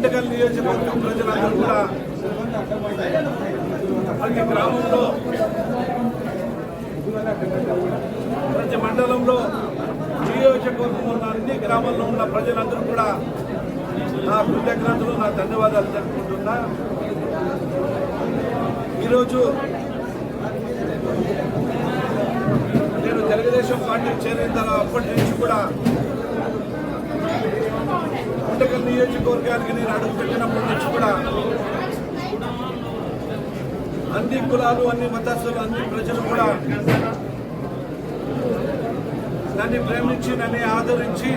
గుంటకల్ నియోజకవర్గం ప్రజలందరూ కూడా ప్రతి గ్రామంలో ప్రతి మండలంలో నియోజకవర్గంలో ఉన్న అన్ని గ్రామాల్లో ఉన్న ప్రజలందరూ కూడా నా కృతజ్ఞతలు నా ధన్యవాదాలు జరుపుకుంటున్నా ఈరోజు నేను తెలుగుదేశం పార్టీ చేరిన తర్వాత అప్పటి నుంచి కూడా గుంటకల్ నియోజకవర్గానికి నేను అడుగుపెట్టినప్పటి నుంచి కూడా అన్ని కులాలు అన్ని మతస్థులు అన్ని ప్రజలు కూడా నన్ను ప్రేమించి నన్ను ఆదరించి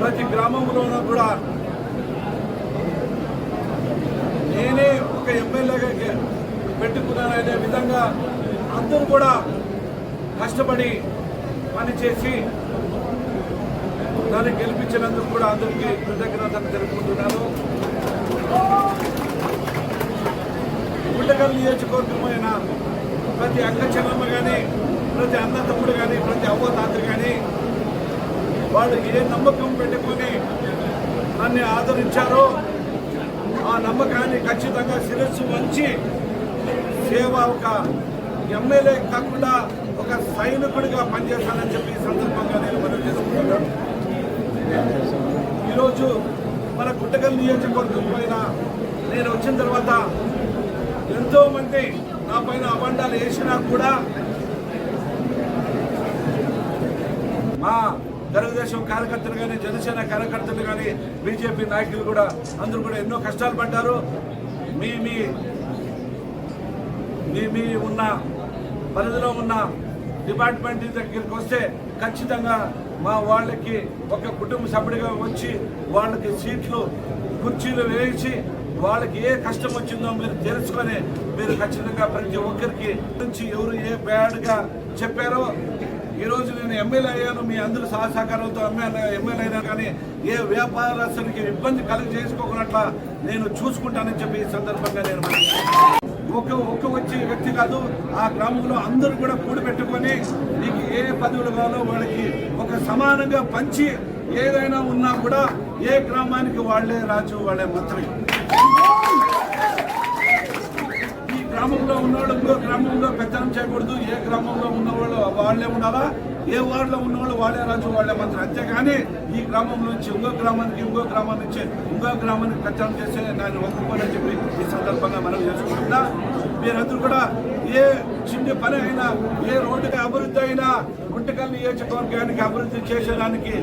ప్రతి గ్రామంలోనూ కూడా నేనే ఒక ఎమ్మెల్యేగా పెట్టుకున్నాననే విధంగా అందరూ కూడా కష్టపడి పనిచేసి దాన్ని గెలిపించినందుకు కూడా అందరికీ కృతజ్ఞతలు తెలుపుకుంటున్నాను. గుండగల్ నియోజకవర్గమైన ప్రతి అక్క చెల్లమ్మ కానీ ప్రతి అన్న తమ్ముడు కానీ ప్రతి అవ్వ తాత కానీ వాళ్ళు ఏ నమ్మకం పెట్టుకొని నన్ను ఆదరించారో ఆ నమ్మకాన్ని ఖచ్చితంగా శిరస్సు వంచి సేవ ఒక ఎమ్మెల్యే కాకుండా ఒక సైనికుడిగా పనిచేస్తానని చెప్పి ఈ సందర్భంగా నేను మనం చేసుకుంటున్నాను. ఈరోజు మన గుట్టగల్ నియోజకవర్గం పైన నేను వచ్చిన తర్వాత ఎంతో మంది నా పైన అబండాలు వేసినా కూడా మా తెలుగుదేశం కార్యకర్తలు కానీ జనసేన కార్యకర్తలు కానీ బీజేపీ నాయకులు కూడా అందరూ కూడా ఎన్నో కష్టాలు పడ్డారు. మీ మీ మీ మీ ఉన్న పరిధిలో ఉన్న డిపార్ట్మెంట్ దగ్గరికి వస్తే ఖచ్చితంగా మా వాళ్ళకి ఒక కుటుంబ సభ్యుడిగా వచ్చి వాళ్ళకి సీట్లు కుర్చీలు వేయించి వాళ్ళకి ఏ కష్టం వచ్చిందో మీరు తెలుసుకొని మీరు ఖచ్చితంగా ప్రతి ఒక్కరికి నుంచి ఎవరు ఏ బ్యాడ్గా చెప్పారో ఈరోజు నేను ఎమ్మెల్యే అయ్యాను మీ అందరూ సహ సహకారంతో ఎమ్మెల్యే ఎమ్మెల్యే అయినా కానీ ఏ వ్యాపారస్తునికి ఇబ్బంది కలిగి చేసుకోకున్నట్ల నేను చూసుకుంటానని చెప్పి ఈ సందర్భంగా నేను మనవి ఒక ఒక్క వచ్చే వ్యక్తి కాదు. ఆ గ్రామంలో అందరూ కూడా కూడి పెట్టుకొని నీకు ఏ పదవులు కావాలో వాళ్ళకి ఒక సమానంగా పంచి ఏదైనా ఉన్నా కూడా ఏ గ్రామానికి వాళ్ళే రాజు వాళ్ళే మంత్రి. ఈ గ్రామంలో ఉన్నవాళ్ళు ఇంకో గ్రామంలో పెత్తనం చేయకూడదు. ఏ గ్రామంలో ఉన్నవాళ్ళు వాళ్ళే ఉండాలా? ఏ వార్డులో ఉన్నవాళ్ళు వాళ్ళే రాజు వాళ్ళే మంత్రి. అంతేగాని ఈ గ్రామం నుంచి ఇంకో గ్రామానికి ఇంకో గ్రామం నుంచి ఇంకో గ్రామానికి ప్రచారం చేసే నేను ఒప్పుకోనని చెప్పి ఈ సందర్భంగా మనం చేసుకుంటున్నా. మీరందరూ కూడా ఏ చిన్న పని అయినా ఏ రోడ్డుకి అభివృద్ధి అయినా గుంటకల్ నియోజకవర్గానికి అభివృద్ధి చేసేదానికి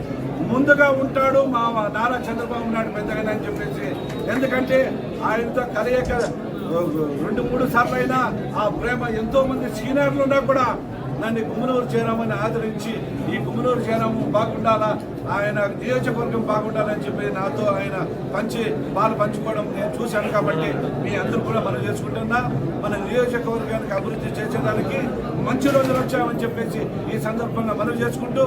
ముందుగా ఉంటాడు మా నారా చంద్రబాబు నాయుడు పెద్దగా అని చెప్పేసి. ఎందుకంటే ఆయనతో కలయిక రెండు మూడు సార్లు అయినా ఆ ప్రేమ ఎంతో మంది సీనియర్లు ఉన్నా కూడా నన్ను గుమ్మనూరు చేరామని ఆదరించి ఈ గుమ్మనూరు చేరాము బాగుండాలా? ఆయన నియోజకవర్గం బాగుండాలని చెప్పి నాతో ఆయన పంచి పాలు పంచుకోవడం నేను చూశాను కాబట్టి మీ అందరూ కూడా మనం చేసుకుంటున్నా. మన నియోజకవర్గానికి అభివృద్ధి చేసేదానికి మంచి రోజులు వచ్చామని చెప్పేసి ఈ సందర్భంగా మనం చేసుకుంటూ